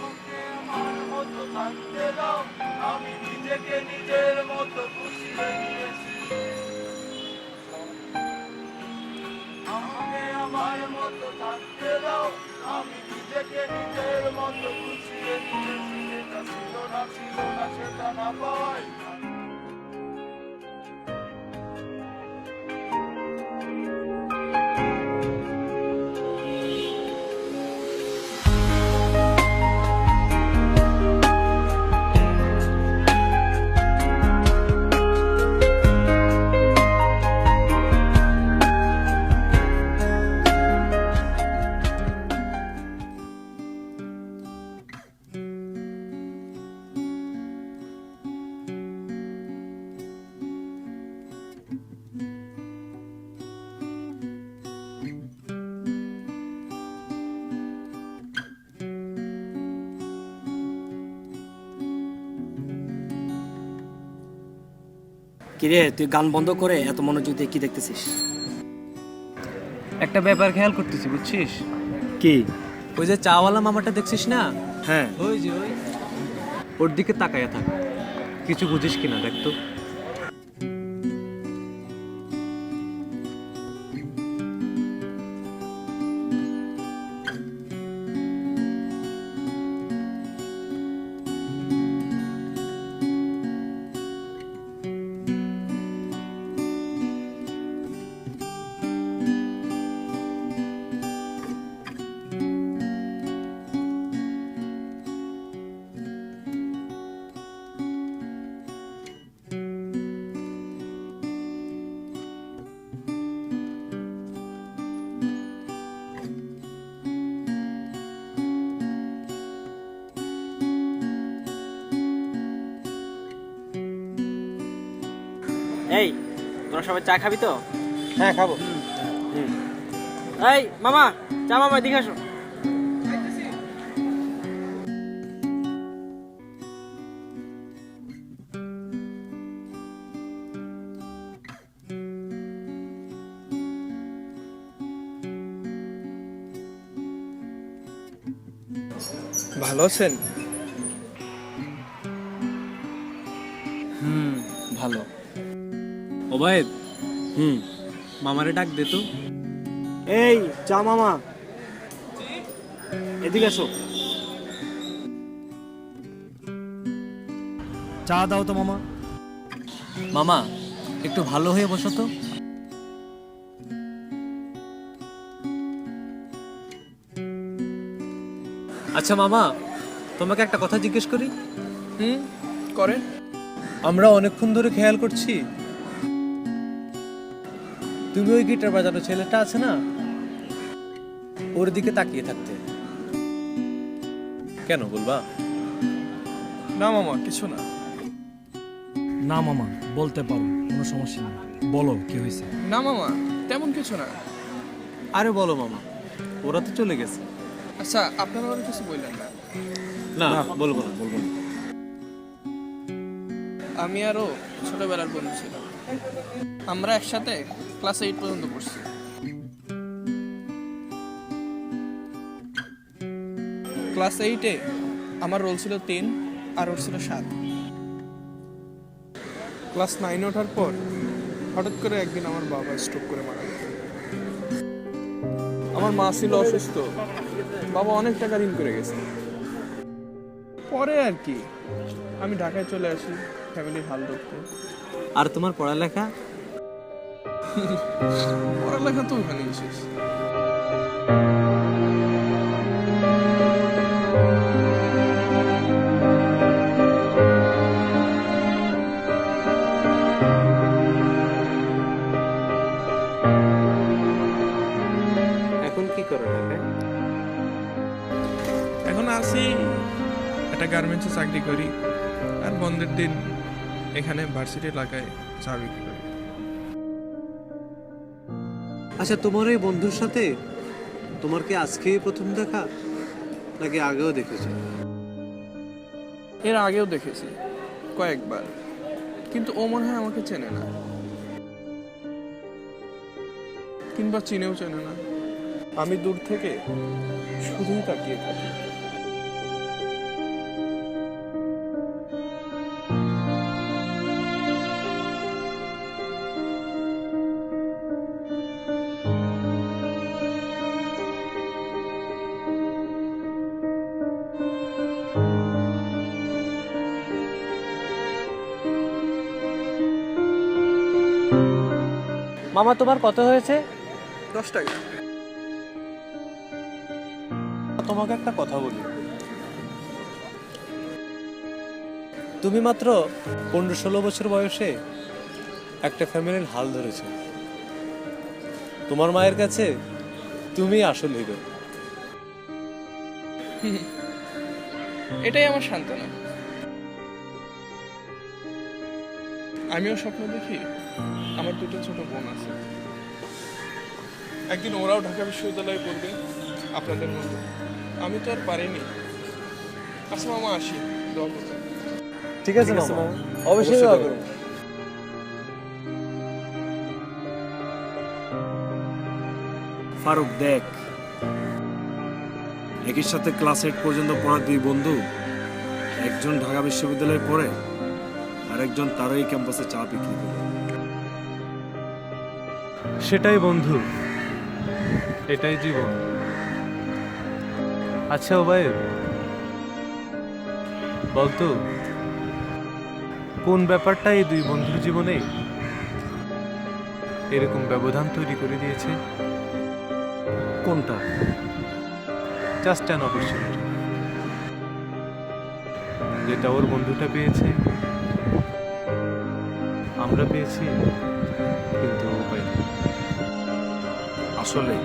আমাকে আমার মতো থাকতে দাও। আমি নিজেকে নিজের মতো খুশি নিয়েছি আমাকে আমার মতো থাকতে দাও। আমি নিজেকে নিজের মতো খুশি নিয়েছি এটা ছিল না ছিল না, সেটা না পাওয়াই কিরে তুই গান বন্ধ করে এত মনোযোগ দিয়ে কি দেখতেছিস? একটা ব্যাপার খেয়াল করতেছি বুঝছিস? কি? ওই যে চাওয়ালা মামাটা দেখছিস না? হ্যাঁ। ওই যে ওই। ওর দিকে তাকায়া থাক। কিছু বুঝিস কিনা দেখ তো। এই তোরা সবাই চা খাবি তো? হ্যাঁ খাব। এই মামা চা মামা এদিকে আসো। ভালো আছেন? হুম ভালো। ওবায়দ হুম মামারে ডাক দে তো। এই চা মামা। এদিকে আসো চা দাও তো মামা। মামা একটু ভালো হয়ে বসো তো। আচ্ছা মামা তোমাকে একটা কথা জিজ্ঞেস করি। হুম করেন। আমরা অনেকক্ষণ ধরে খেয়াল করছি তুমি ওই গিটার বাজানো ছেলেটা আছে না? ওর দিকে তাকিয়ে থাকতে। কেন বলবা? না মামা কিছু না। না মামা বলতে পারো কোনো সমস্যা নেই। বলো কি হয়েছে? না মামা তেমন কিছু না। আরে বলো মামা ওরা তো চলে গেছে। আচ্ছা আপনারা আর কিছু বললেন না? না বলব না বলব না। আমি আরও ছোটবেলার বন্ধু ছিলাম। আমরা একসাথে ক্লাস এইট পর্যন্ত পড়ছি। ক্লাস এইটে আমার রোল ছিল তিন, আর ওর ছিল সাত। ক্লাস নাইনে ওঠার পর হঠাৎ করে একদিন আমার বাবা স্ট্রোক করে মারা গেল আমার মা ছিল অসুস্থ। বাবা অনেক টাকা ঋণ করে গেছে। পরে আর কি, আমি ঢাকায় চলে আসি ফ্যামিলির হাল ধরতে আর তোমার পড়ালেখা? পড়ালেখা তো ওখানে শেষ এখন কি করো ঢাকায়? এখন আসি একটা গার্মেন্টসে চাকরি করি আর বন্ধের দিন এখানে ভার্সিটি এলাকায় চা বিক্রি আচ্ছা তোমার এই বন্ধুর সাথে তোমার কি আজকেই প্রথম দেখা, নাকি আগেও দেখেছি? এর আগেও দেখেছি, কয়েকবার। কিন্তু ও মনে হয় আমাকে চেনে না। কিংবা চিনেও চেনে না। আমি দূর থেকে শুধুই তাকিয়ে থাকি। মামা তোমার কত হয়েছে? দশ টাকা। তোমাকে একটা কথা বলি। তুমি মাত্র পনেরো ষোলো বছর বয়সে একটা ফ্যামিলির হাল ধরেছো। তোমার মায়ের কাছে তুমি আসল হিরো। এটাই আমার সান্ত্বনা। আমিও স্বপ্ন দেখি। আমার দুটো ছোট বোন আছে। একদিন ওরাও ঢাকা বিশ্ববিদ্যালয়ে পড়বে আপনাদের মতো। আমি তো আর পারিনি। আচ্ছা মামা আসি। দোয়া করবেন। ঠিক আছে মামা। অবশ্যই দোয়া করব। ফারুক দেখ। একই সাথে ক্লাস এইট পর্যন্ত পড়া দুই বন্ধু একজন ঢাকা বিশ্ববিদ্যালয়ে পড়ে আরেকজন তারই ক্যাম্পাসে চা বিক্রি করে। সেটাই বন্ধু। এটাই জীবন। আচ্ছা ওবায়ের বলতো, কোন ব্যাপারটা এই দুই বন্ধুর জীবনে এরকম ব্যবধান তৈরি করে দিয়েছে? কোনটা? জাস্ট অ্যান অপরচুনিটি যেটা ওর বন্ধুটা পেয়েছে, আমরা পেয়েছি। আসলে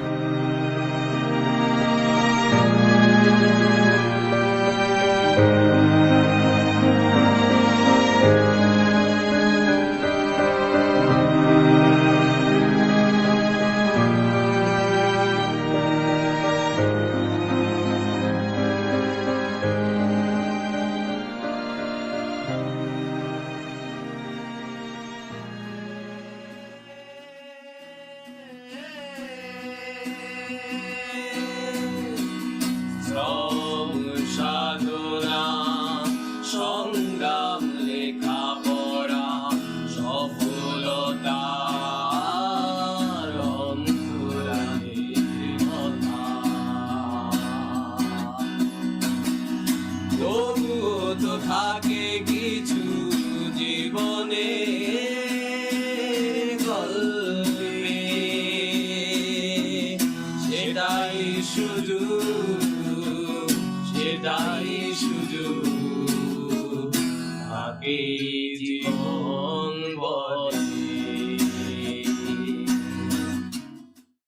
সুযোগ সেটাই সুযোগ থাকে